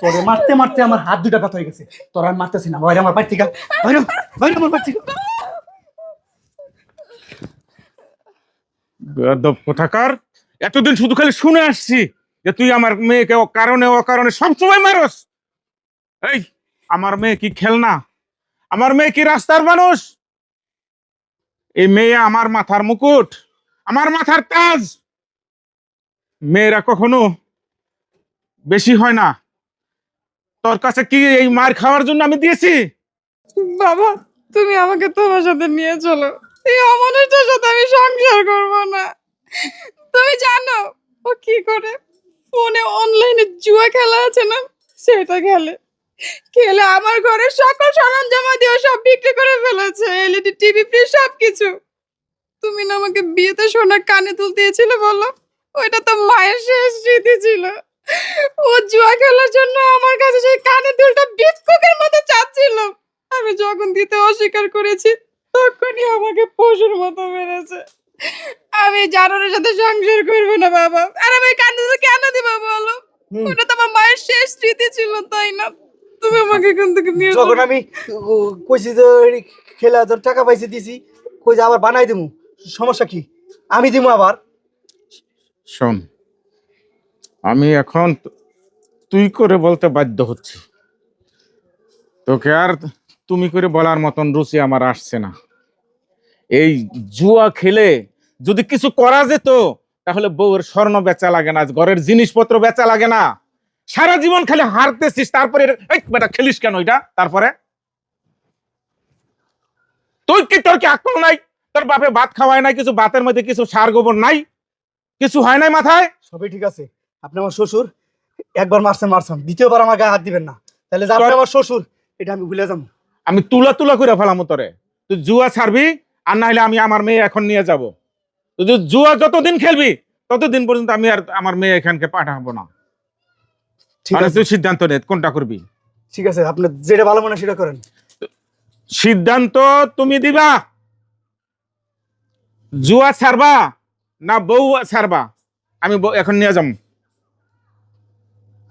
তোরে মারতে মারতে আমার হাত দুটা ব্যথা হয়ে গেছে। তোর আর মারতেছি না, বাইরে আমার বাইরে বাইরে আমার এতদিন শুধু খালি শুনে আসছি যে তুই আমার মেয়েকে কারণে ও কারণে সবসময় মারস। এই, আমার মেয়ে কি খেলনা? আমার মেয়ে কি রাস্তার মানুষ? এই মেয়ে আমার মাথার মুকুট, আমার মাথার তাজ। মেয়েরা কখনো বেশি হয় না। তোর কাছে কি এই মার খাওয়ার জন্য আমি দিয়েছি? বাবা, তুমি আমাকে তোমার সাথে নিয়ে চলো। এই অমানুষটার সাথে আমি সংসার করব না। তুমি জানো ও কি করে? ফোনে অনলাইনে জুয়া খেলা আছে না? সেটা খেলে। খেলে আমার ঘরের সকল সরঞ্জাম দিয়ে সব বিক্রি করে ফেলেছে এলইডি টিভি ফ্রিজ সব কিছু তুমি না আমাকে বিয়েতে সোনার কানে তুলতে দিয়েছিলে বলো? ওইটা তো মায়ের শেষ স্মৃতি ছিল। ও জুয়া খেলার জন্য আমার কাছে সেই কানে দুলটা বিস্কুটের মতো চাচ্ছিল। আমি যখন দিতে অস্বীকার করেছি তখনই আমাকে পশুর মতো মেরেছে। আমি জানোরের সাথে সংসার করব না বাবা। আর আমি কানে দুল কেন দিব বলো? ওটা তো আমার মায়ের শেষ স্মৃতি ছিল তাই না? তুমি আমাকে এখান থেকে নিয়ে যখন আমি কইছি যে খেলা তোর টাকা পয়সা দিছি কই যে আবার বানাই দেবো সমস্যা কি? আমি দিমু আবার। শোন আমি এখন তুই করে বলতে বাধ্য হচ্ছি। তোকে আর তুমি করে বলার মতন রুচি আমার আসছে না। এই জুয়া খেলে যদি কিছু করা যেত, তাহলে বউয়ের স্বর্ণ বেচা লাগে না ঘরের জিনিসপত্র বেচা লাগে না। সারা জীবন খালি হারতেছিস, তারপরে বেটা খেলিস কেন এটা? তারপরে? তুই কি তোর কি আকল নাই? তোর বাপে ভাত খাওয়ায় নাই, কিছু ভাতের মধ্যে কিছু সার গোবর নাই? কিছু হয় নাই মাথায়? সবই ঠিক আছে। আপনি আমার শ্বশুর? একবার মারছেন মারছেন। দ্বিতীয়বার আমার গায়ে হাত দিবেন না। তাহলে যে আপনি আমার শ্বশুর এটা আমি ভুলে যাব। আমি তুলা তুলা করে ফেলাম তোরে। তুই জুয়া ছাড়বি আর না হলে আমি আমার মেয়ে এখন নিয়ে যাব। তুই জুয়া যতদিন খেলবি ততদিন পর্যন্ত আমি আর আমার মেয়ে এখানকে পাঠাবো না। ঠিক মানে আছে। তুই সিদ্ধান্ত নে কোনটা করবি? ঠিক আছে আপনি যেটা ভালো মনে সেটা করেন। সিদ্ধান্ত তুমি দিবা। জুয়া ছাড়বা না বউ ছাড়বা। আমি এখন নিয়ে যাব।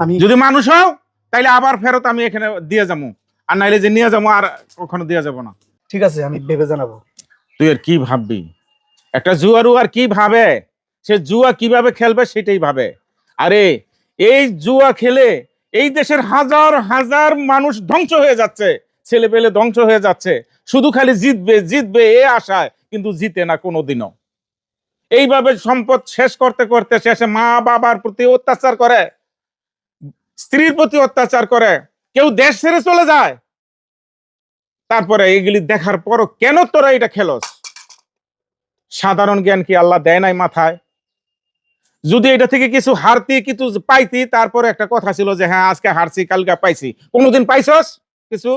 আমি যদি মানুষ হও তাইলে আবার ফেরত আমি এখানে দিয়ে যাব আর নাইলে যে নিয়ে যাব আর কখনো দিয়ে যাব না। ঠিক আছে আমি ভেবে জানাব। তুই আর কি ভাববি? একটা জুয়ারু আর কি ভাবে? সে জুয়া কীভাবে খেলবে সেটাই ভাবে। আরে এই জুয়া খেলে এই দেশের হাজার হাজার মানুষ ধ্বংস হয়ে যাচ্ছে। ছেলে পেলে ধ্বংস হয়ে যাচ্ছে। শুধু খালি জিতবে জিতবে এ আশায় কিন্তু জিতে না কোনোদিনও। এইভাবে সম্পদ শেষ করতে করতে শেষে মা বাবার প্রতি অত্যাচার করে। স্ত্রীর প্রতি অত্যাচার করে, কেউ দেশ ছেড়ে চলে যায়। তারপরে এগুলি দেখার পরও কেন তোরা এটা খেলস? সাধারণ জ্ঞান কি আল্লাহ দেয় নাই মাথায়? যদি এটা থেকে কিছু হারতি, কিছু পাইতি, তারপরে একটা কথা ছিল যে হ্যাঁ আজকে হারছি, কালকে পাইছি। কোনোদিন পাইছস কিছু?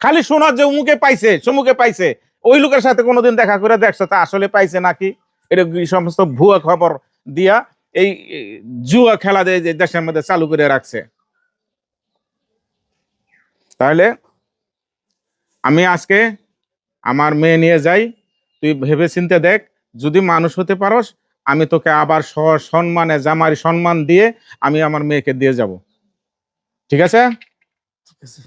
খালি শোনা যে উমুকে পাইছে সমুকে পাইছে। ওই লোকের সাথে কোনোদিন দেখা করে দেখছ তা আসলে পাইছে নাকি? এটা সমস্ত ভুয়া খবর দিয়া এই জুয়া খেলা যে দেশের মধ্যে চালু করে রাখছে। তাহলে আমি আজকে আমার মেয়ে নিয়ে যাই, তুই ভেবে চিনতে দেখ, যদি মানুষ হতে পারস, আমি তোকে আবার সম্মানে জামারি সম্মান দিয়ে আমি আমার মেয়েকে দিয়ে যাব। ঠিক আছে? ঠিক আছে।